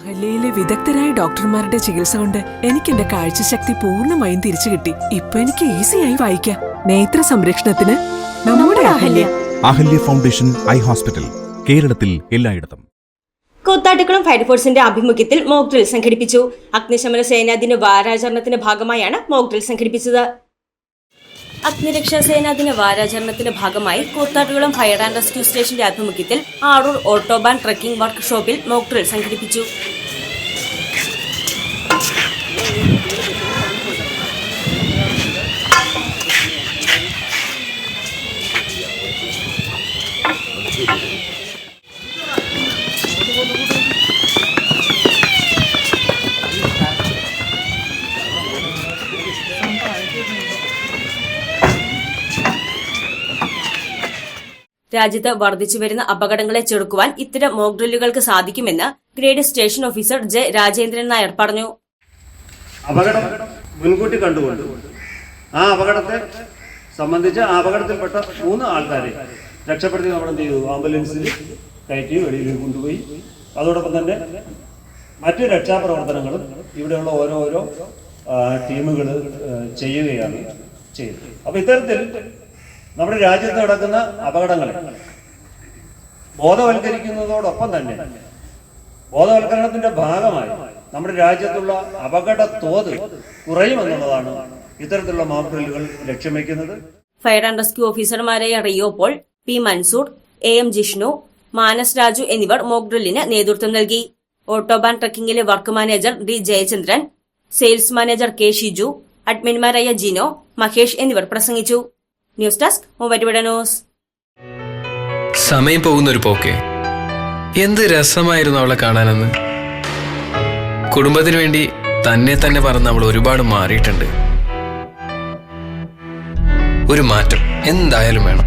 അഹല്യയിലെ വിദഗ്ധരായ ഡോക്ടർമാരുടെ ചികിത്സ കൊണ്ട് എനിക്ക് എന്റെ കാഴ്ചശക്തി പൂർണമായും തിരിച്ചു കിട്ടി. ഇപ്പൊ എനിക്ക് ഈസിയായി വായിക്കാം. നേത്ര സംരക്ഷണത്തിന് നമ്മുടെ Ahalya. Ahalya. Foundation eye hospital കേരളത്തിൽ എല്ലായിടത്തും. കൂത്താട്ടുകുളം ഫയർഫോഴ്സിന്റെ ആഭിമുഖ്യത്തിൽ മോക്ക് ഡ്രിൽ സംഘടിപ്പിച്ചു. അഗ്നിശമന സേനാ ദിന വാരാചരണത്തിന്റെ ഭാഗമായാണ് മോക്ക് ഡ്രിൽ സംഘടിപ്പിച്ചത്. അഗ്നിരക്ഷാ സേനാ ദിന വാരാചരണത്തിന്റെ ഭാഗമായി കൂത്താട്ടുകുളം ഫയർ ആൻഡ് റെസ്ക്യൂ സ്റ്റേഷന്റെ ആഭിമുഖ്യത്തിൽ ആറൂർ ഓട്ടോബാൻ ട്രക്കിംഗ് വർക്ക്ഷോപ്പിൽ മോക്ക് ഡ്രിൽ സംഘടിപ്പിച്ചു. രാജ്യത്ത് വർദ്ധിച്ചുവരുന്ന അപകടങ്ങളെ ചെറുക്കുവാൻ ഇത്തരം മോക് ഡ്രില്ലുകൾക്ക് സാധിക്കുമെന്ന് grade station officer J Rajendran Nair പറഞ്ഞു. അപകടം മുൻകൂട്ടി കണ്ടുകൊണ്ട് ആ അപകടത്തെ സംബന്ധിച്ച് ആ അപകടത്തിൽപ്പെട്ട മൂന്ന് ആൾക്കാരെ രക്ഷപ്പെടുത്തി നമ്മൾ എന്ത് ചെയ്തു ആംബുലൻസിൽ കയറ്റി വെളിയിൽ കൊണ്ടുപോയി. അതോടൊപ്പം തന്നെ മറ്റ് രക്ഷാപ്രവർത്തനങ്ങളും ഇവിടെയുള്ള ഓരോരോ ടീമുകൾ ചെയ്യുകയാണ് ചെയ്തത്. അപ്പൊ ഇത്തരത്തിൽ നമ്മുടെ രാജ്യത്ത് നടക്കുന്ന അപകടങ്ങളെ ബോധവൽക്കരിക്കുന്നതോടൊപ്പം തന്നെ ബോധവൽക്കരണത്തിന്റെ ഭാഗമായി നമ്മുടെ രാജ്യത്തുള്ള അപകട തോത് കുറയുമെന്നുള്ളതാണ് ഇത്തരത്തിലുള്ള മാപ്പിടലുകൾ ലക്ഷ്യം വയ്ക്കുന്നത് ഫയർ ആൻഡ് റെസ്ക്യൂ ഓഫീസർമാരെ Rio Paul P Mansoor A M Jishnu Manas Raju എന്നിവർ മോക്ഡ്രില്ലിന് നേതൃത്വം നൽകി. Autobahn ട്രക്കിംഗിലെ work manager D Jayachandran sales manager K Shiju അഡ്മിൻമാരായ Jino Mahesh എന്നിവർ പ്രസംഗിച്ചു. News desk Muvattupuzha news. സമയം പോകുന്നൊരു പോക്കെ. എന്ത് രസമായിരുന്നു അവളെ കാണാനെന്ന്. കുടുംബത്തിന് വേണ്ടി തന്നെ തന്നെ പറഞ്ഞ് അവൾ ഒരുപാട് മാറിയിട്ടുണ്ട്. ഒരു മാറ്റം എന്തായാലും വേണം.